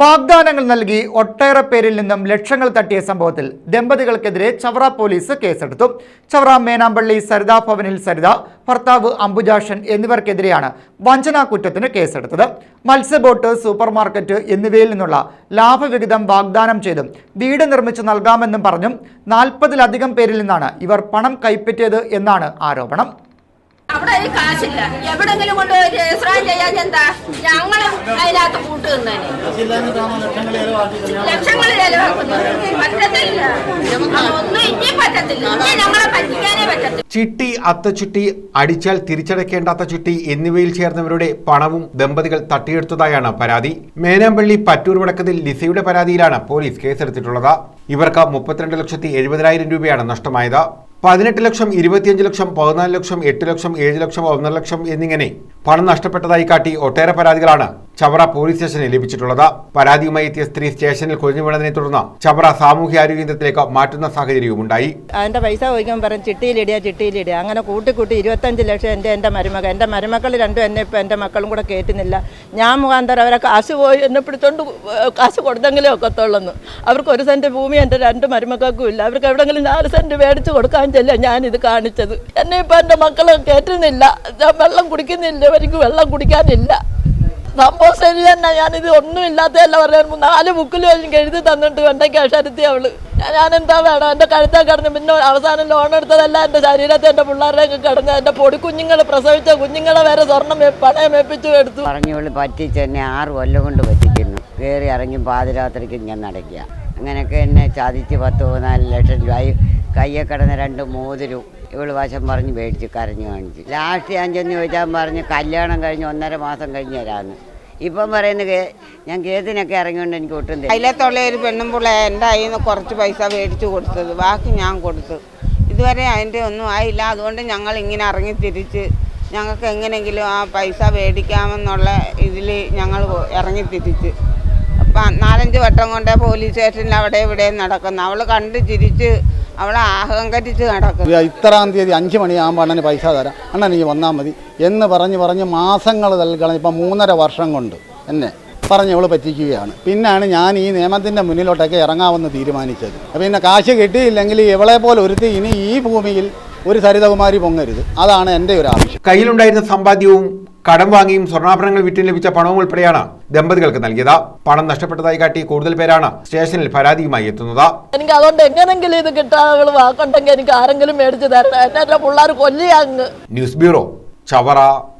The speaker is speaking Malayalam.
വാഗ്ദാനങ്ങൾ നൽകി ഒട്ടേറെ പേരിൽ നിന്നും ലക്ഷങ്ങൾ തട്ടിയ സംഭവത്തിൽ ദമ്പതികൾക്കെതിരെ ചവറ പോലീസ് കേസെടുത്തു. ചവറ മേനാമ്പള്ളി സരിതാ ഭവനിൽ സരിത ഭർത്താവ് അംബുജാഷൻ എന്നിവർക്കെതിരെയാണ് വഞ്ചനാ കുറ്റത്തിന് കേസെടുത്തത്. മത്സ്യബോട്ട് സൂപ്പർമാർക്കറ്റ് എന്നിവയിൽ നിന്നുള്ള ലാഭവിഹിതം വാഗ്ദാനം ചെയ്തും വീട് നിർമ്മിച്ചു നൽകാമെന്നും പറഞ്ഞും നാൽപ്പതിലധികം പേരിൽ നിന്നാണ് ഇവർ പണം കൈപ്പറ്റിയത് എന്നാണ് ആരോപണം. ഈ കാശില്ല. എവിടെങ്കിലും കൊണ്ട് എസ്രാൻ ചെയ്യാൻ എന്താ ഞങ്ങളും അതിനകത്ത് കൂട്ട് നിന്നേനെ. ലക്ഷങ്ങൾ പറ്റത്തില്ല. ഒന്നും ഇനി പറ്റത്തില്ല. ഞങ്ങളെ പറ്റിക്കാനേ പറ്റത്തില്ല. ചിട്ടി അത്തച്ചുട്ടി അടിച്ചാൽ തിരിച്ചടയ്ക്കേണ്ടാത്ത ചുട്ടി എന്നിവയിൽ ചേർന്നവരുടെ പണവും ദമ്പതികൾ തട്ടിയെടുത്തതായാണ് പരാതി. മേനാമ്പള്ളി പറ്റൂർ വടക്കത്തിൽ ലിസയുടെ പരാതിയിലാണ് പോലീസ് കേസെടുത്തിട്ടുള്ളത്. ഇവർക്ക് മുപ്പത്തിരണ്ട് ലക്ഷത്തി എഴുപതിനായിരം രൂപയാണ് നഷ്ടമായത്. പതിനെട്ട് ലക്ഷം ഇരുപത്തിയഞ്ച് ലക്ഷം പതിനാല് ലക്ഷം എട്ട് ലക്ഷം ഏഴ് ലക്ഷം ഒന്നര ലക്ഷം എന്നിങ്ങനെ പണം നഷ്ടപ്പെട്ടതായി കാട്ടി ഒട്ടേറെ പരാതികളാണ്. ചവറ പോലീസ് സ്റ്റേഷനിൽ ലഭിച്ചിട്ടുള്ളത്. പരാതിയുമായി എത്തിയ സ്ത്രീ സ്റ്റേഷനിൽ കൊഴിഞ്ഞു വീണതിനെ തുടർന്ന് ചവറ സാമൂഹ്യ സാമൂഹ്യാരോഗ്യ കേന്ദ്രത്തിലേക്ക് മാറ്റുന്ന സാഹചര്യവും ഉണ്ടായി അതിന്റെ പൈസ ചോദിക്കുമ്പോൾ പറയും ചിട്ടിയിലിടുക ചിട്ടിയിലിടുക അങ്ങനെ കൂട്ടി കൂട്ടി ഇരുപത്തഞ്ച് ലക്ഷം എന്റെ എന്റെ മരുമകൾ എന്റെ മരുമക്കൾ രണ്ടും എന്നെ ഇപ്പം എന്റെ മക്കളും കൂടെ കയറ്റുന്നില്ല ഞാൻ മുഖാന്തരം അവരെ കാശ് പോയി എന്നെ പിടിച്ചോണ്ട് കാശ് കൊടുത്തെങ്കിലേ ഒക്കത്തുള്ളൂ അവർക്ക് ഒരു സെന്റ് ഭൂമി എന്റെ രണ്ട് മരുമക്കൾക്കും ഇല്ല. അവർക്ക് എവിടെങ്കിലും നാല് സെന്റ് മേടിച്ച് കൊടുക്കാൻ ചെല്ല ഇത് കാണിച്ചത്. എന്നെ ഇപ്പം എന്റെ മക്കൾ കയറ്റുന്നില്ല വെള്ളം കുടിക്കുന്നില്ല. അവർക്ക് വെള്ളം കുടിക്കാനില്ല. ശരി തന്നെ ഞാനിത് ഒന്നും ഇല്ലാത്തതല്ല പറയാൻ നാല് ബുക്കിൽ എനിക്ക് എഴുതി തന്നിട്ട് എന്റെ കഷരുത്തി അവൾ. ഞാൻ എന്താ വേണം? എന്റെ കഴുത്താ കിടന്ന് പിന്നെ അവസാനം ലോൺ എടുത്തതല്ല. എന്റെ ശരീരത്തെ എന്റെ പിള്ളേരുടെ കിടന്ന് എന്റെ പൊടി കുഞ്ഞുങ്ങൾ പ്രസവിച്ച കുഞ്ഞുങ്ങളെ വരെ സ്വർണം പണയം മേപ്പിച്ചു എടുത്തു. പറഞ്ഞവൾ പറ്റിച്ച് എന്നെ ആറ് കൊല്ലം കൊണ്ട് പറ്റിക്കുന്നു. കയറി ഇറങ്ങി പാതിരാത്രിക്ക് ഞാൻ നടക്കുക. അങ്ങനെയൊക്കെ എന്നെ ചതിച്ച് പത്ത് പതിനാല് ലക്ഷം രൂപ. കയ്യെ കിടന്ന രണ്ട് മോതിരും ഇവൾ വശം പറഞ്ഞ് മേടിച്ച് കരഞ്ഞു കാണിച്ചു. ലാസ്റ്റ് ഞാൻ ചെന്ന് ചോദിച്ചാൽ പറഞ്ഞ് കല്യാണം കഴിഞ്ഞ് ഒന്നര മാസം കഴിഞ്ഞ് തരാമെന്ന് ഇപ്പം പറയുന്ന ഞാൻ കേസിനൊക്കെ ഇറങ്ങിയോണ്ട് എനിക്ക് ഒട്ടും അതിലത്തുള്ള ഒരു പെണ്ണും പിള്ളേ എന്റെ കയ്യിൽ നിന്ന് കുറച്ച് പൈസ മേടിച്ച് കൊടുത്തത്. ബാക്കി ഞാൻ കൊടുത്തു. ഇതുവരെ അതിന്റെ ഒന്നും ആയില്ല. അതുകൊണ്ട് ഞങ്ങൾ ഇങ്ങനെ ഇറങ്ങി തിരിച്ച് ഞങ്ങൾക്ക് എങ്ങനെയെങ്കിലും ആ പൈസ മേടിക്കാമെന്നുള്ള ഇതിൽ ഞങ്ങൾ ഇറങ്ങി തിരിച്ച്. അപ്പം നാലഞ്ച് വട്ടം കൊണ്ട് പോലീസ് സ്റ്റേഷനിൽ അവിടെ ഇവിടെ നടക്കുന്നു. അവൾ കണ്ട് ചിരിച്ച് അവളെ അഹങ്കരിച്ച് നടക്കും. ഇത്രാം തീയതി അഞ്ച് മണിയാകുമ്പോൾ അണ്ണന് പൈസ തരാം. അണ്ണൻ എനിക്ക് വന്നാൽ മതി. എന്ന് പറഞ്ഞ് പറഞ്ഞ് മാസങ്ങൾ നൽകണം. ഇപ്പം മൂന്നര വർഷം കൊണ്ട് എന്നെ പറഞ്ഞ് അവൾ പറ്റിക്കുകയാണ്. പിന്നാണ് ഞാൻ ഈ നിയമത്തിന്റെ മുന്നിലോട്ടൊക്കെ ഇറങ്ങാമെന്ന് തീരുമാനിച്ചത്. പിന്നെ കാശ് കിട്ടിയില്ലെങ്കിൽ ഇവളെ പോലെ ഒരുത്തി ഇനി ഈ ഭൂമിയിൽ ഒരു സരിതകുമാരി പൊങ്ങരുത്. അതാണ് എന്റെ ഒരു ആവശ്യം. കയ്യിലുണ്ടായിരുന്ന സമ്പാദ്യവും കടം വാങ്ങിയും സ്വർണാഭരണങ്ങൾ വിറ്റും ലഭിച്ച പണവും ഉൾപ്പെടെയാണ് ദമ്പതികൾക്ക് നൽകിയത്. പണം നഷ്ടപ്പെട്ടതായി കാട്ടി കൂടുതൽ പേരാണ് സ്റ്റേഷനിൽ പരാതിയുമായി എത്തുന്നത്. എനിക്ക് അതുകൊണ്ട് എങ്ങനെങ്കിലും ഇത് കിട്ടാനുള്ള വാക്കുണ്ടെങ്കിൽ എനിക്ക് ആരെങ്കിലും മേടിച്ചു തരണം. എന്നെ പിള്ളേർ കൊല്ലിയാ ന്യൂസ് ബ്യൂറോ ചവറ.